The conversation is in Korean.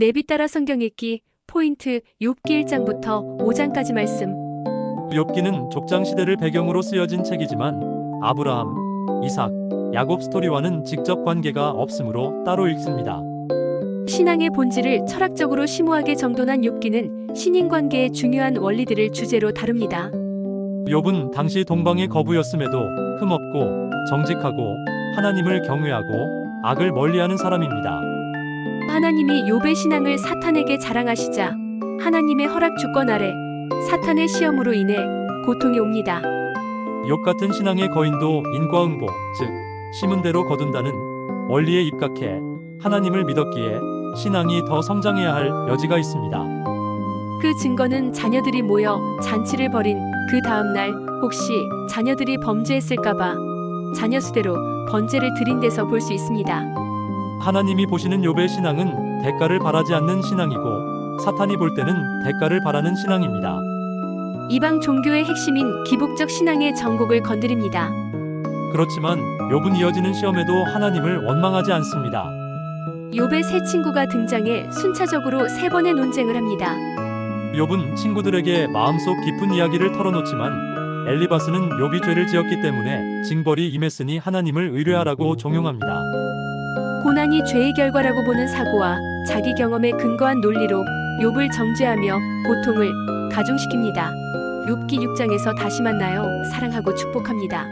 내비 따라 성경 읽기 포인트 욥기 1장부터 5장까지 말씀. 욥기는 족장 시대를 배경으로 쓰여진 책이지만 아브라함, 이삭, 야곱 스토리와는 직접 관계가 없으므로 따로 읽습니다. 신앙의 본질을 철학적으로 심오하게 정돈한 욥기는 신인 관계의 중요한 원리들을 주제로 다룹니다. 욥은 당시 동방의 거부였음에도 흠없고 정직하고 하나님을 경외하고 악을 멀리하는 사람입니다. 하나님이 욥의 신앙을 사탄에게 자랑하시자 하나님의 허락 주권 아래 사탄의 시험으로 인해 고통이 옵니다. 욥 같은 신앙의 거인도 인과응보, 즉 심은 대로 거둔다는 원리에 입각해 하나님을 믿었기에 신앙이 더 성장해야 할 여지가 있습니다. 그 증거는 자녀들이 모여 잔치를 벌인 그 다음 날 혹시 자녀들이 범죄했을까봐 자녀 수대로 번제를 드린 데서 볼 수 있습니다. 하나님이 보시는 욥의 신앙은 대가를 바라지 않는 신앙이고 사탄이 볼 때는 대가를 바라는 신앙입니다. 이방 종교의 핵심인 기복적 신앙의 정곡을 건드립니다. 그렇지만 욥은 이어지는 시험에도 하나님을 원망하지 않습니다. 욥의 새 친구가 등장해 순차적으로 세 번의 논쟁을 합니다. 욥은 친구들에게 마음속 깊은 이야기를 털어놓지만 엘리바스는 욥이 죄를 지었기 때문에 징벌이 임했으니 하나님을 의뢰하라고 종용합니다. 고난이 죄의 결과라고 보는 사고와 자기 경험에 근거한 논리로 욥을 정죄하며 고통을 가중시킵니다. 욥기 6장에서 다시 만나요. 사랑하고 축복합니다.